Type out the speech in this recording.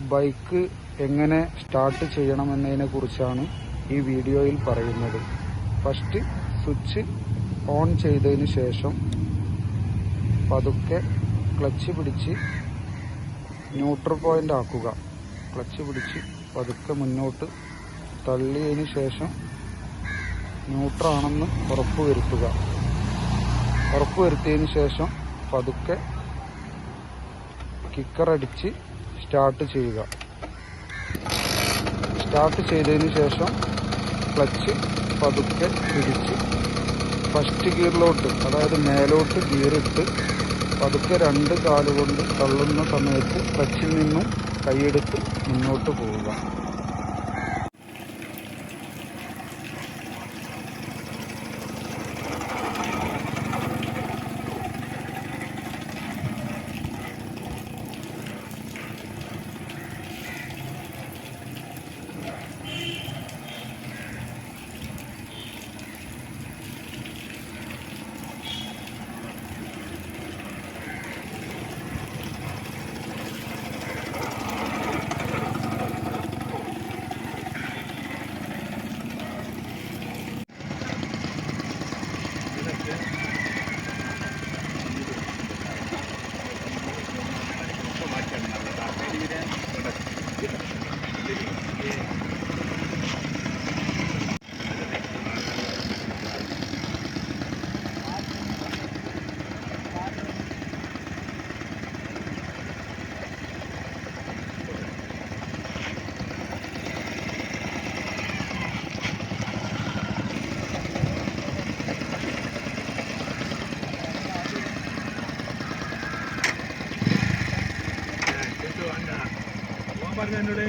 Bike എങ്ങനെ start ചെയ്യണമെന്നതിനെ കുറിച്ചാണ് ഈ വീഡിയോയിൽ പറയുന്നത്. ഫസ്റ്റ് സ്വിച്ച് ഓൺ ചെയ്തതിന് ശേഷം പതുക്കെ ക്ലച്ച് പിടിച്ച് ന്യൂട്രൽ പോയിന്റ് ആക്കുക. ക്ലച്ച് പിടിച്ച് പതുക്കെ മുന്നോട്ട് തള്ളിയതിന് ശേഷം ന്യൂട്രാണെന്ന് ഉറപ്പുവരുത്തുക ഉറപ്പുവരുത്തിയതിന് ശേഷം പതുക്കെ കിക്കറടിച്ച് സ്റ്റാർട്ട് ചെയ്യുക. സ്റ്റാർട്ട് ചെയ്തതിന് ശേഷം ക്ലച്ച് പതുക്കെ പിടിച്ച് ഫസ്റ്റ് ഗിയറിലോട്ട് അതായത് മേലോട്ട് ഗിയറിട്ട് പതുക്കെ രണ്ട് കാലുകൊണ്ട് തള്ളുന്ന സമയത്ത് ക്ലച്ചിൽ നിന്നും കൈയെടുത്ത് മുന്നോട്ട് പോവുക. പറഞ്ഞു എന്നോട്